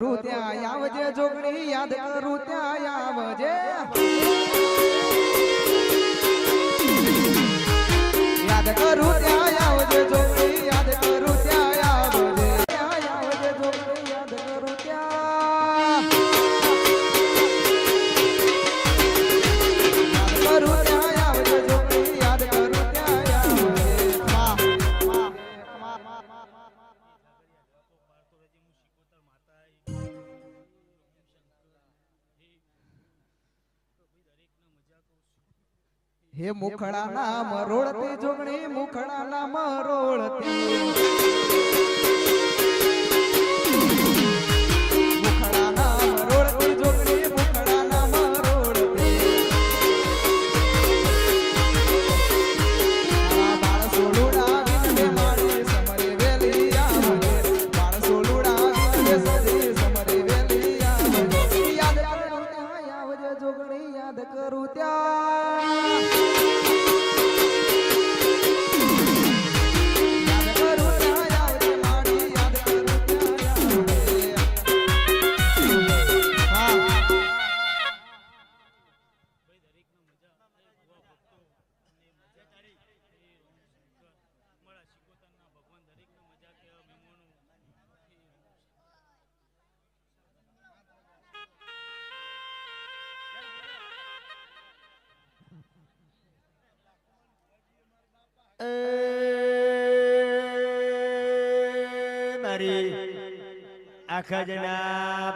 ત્યાં આવજે જોગણી યાદ કરું ત્યાં આવજે હે મુખડા નામ રોળતી જોગણી મુખડા નામ રોળતી नाद करू त्या. મારી આખા જના